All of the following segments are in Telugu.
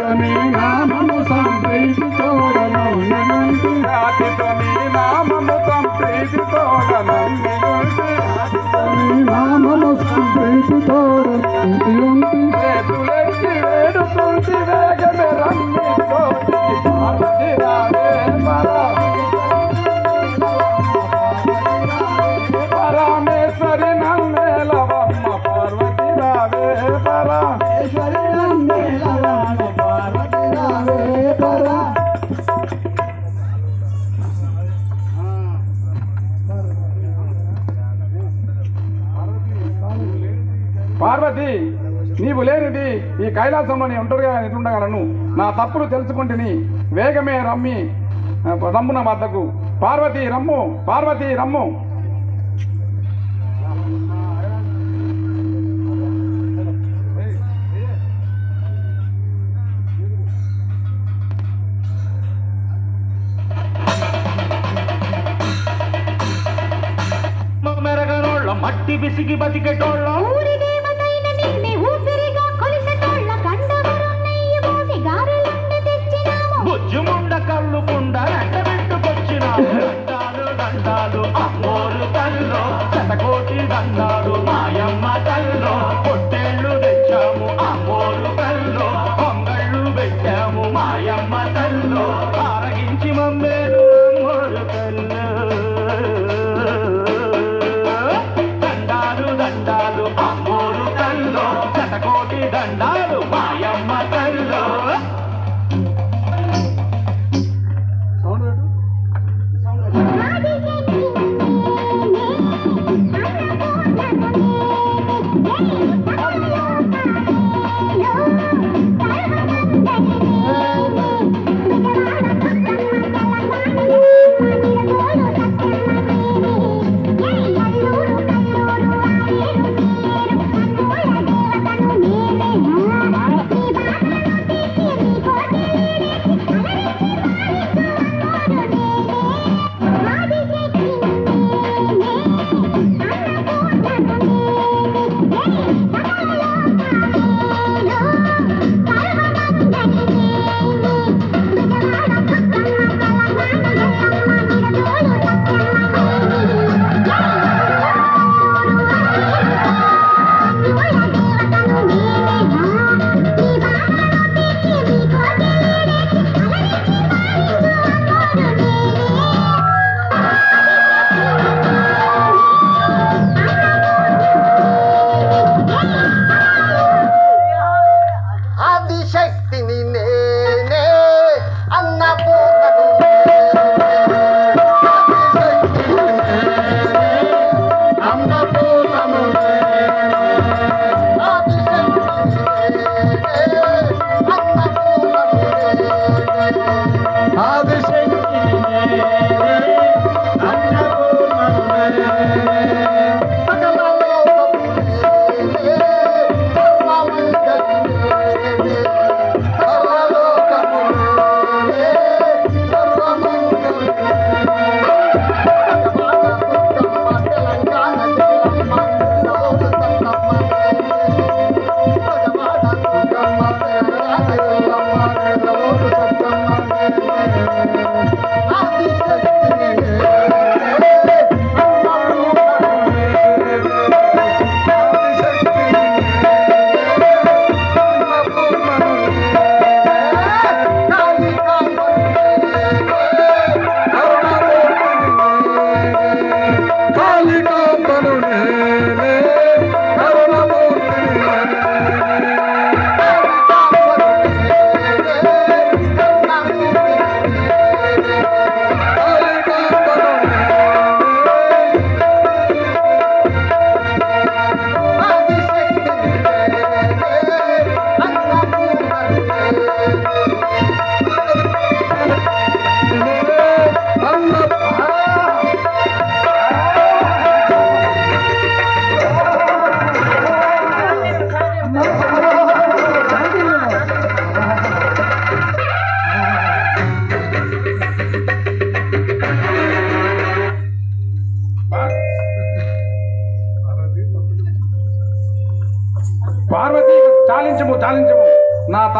ఖ్యాతితో నీ నామము సంప్రీతి తోడనంటి ఖ్యాతితో నీ నామము చేతులెత్తి వేడుకుంటి వేగమే పార్వతి నీవు లేనిది ఈ కైలాసంలో నీ ఒంటరిగా ఎట్లుండగలను నా తప్పులు తెలుసుకుంటుని వేగమే రమ్మి రమ్మున వద్దకు పార్వతి రమ్ము పార్వతి రమ్ము. మట్టి బిసిగి బతికెటోళ్ళ.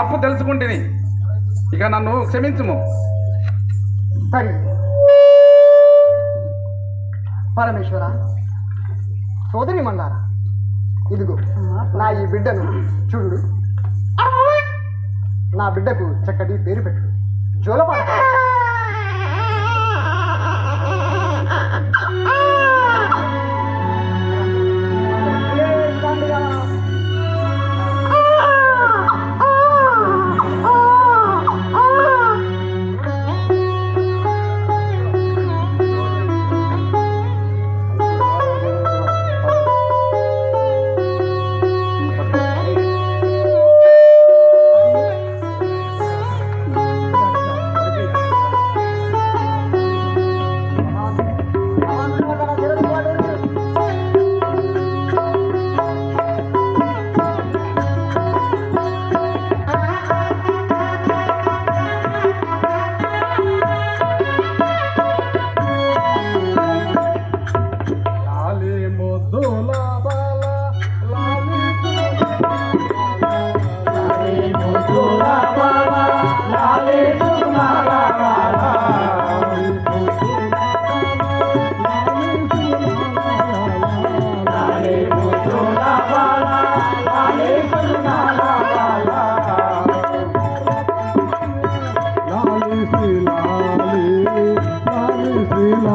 తప్పు తెలుసుకుంటుంది ఇక నన్ను క్షమించుము. సరే పరమేశ్వర సోదరి మందారా ఇదిగో నా ఈ బిడ్డను చూడు. నా బిడ్డకు చక్కటి పేరు పెట్టు. జోలపాట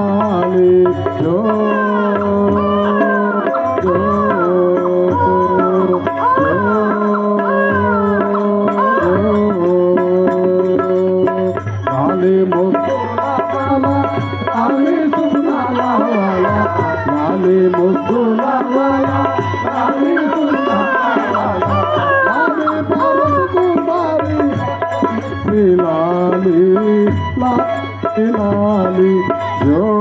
মালিক Ilali, la, ilali, yo.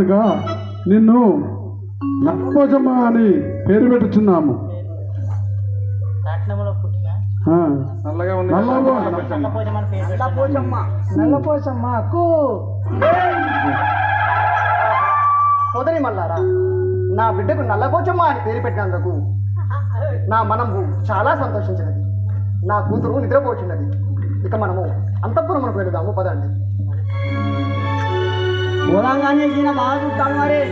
కనుక నిన్ను నక్కోజమ్మ అని పేరు పెట్టుచున్నాము. నల్లగా ఉంది. నల్లపోచమ్మ నల్లపోచమ్మ సోదరి మల్లారా నా బిడ్డకు నల్లపోచమ్మ అని పేరు పెట్టినందుకు నా మనము చాలా సంతోషించినది. నా కూతురు నిద్రపోచున్నది. ఇక మనము అంతఃపురమునకు వెళదాము. పదండి. 고랑하니 지나 마주 땅 아래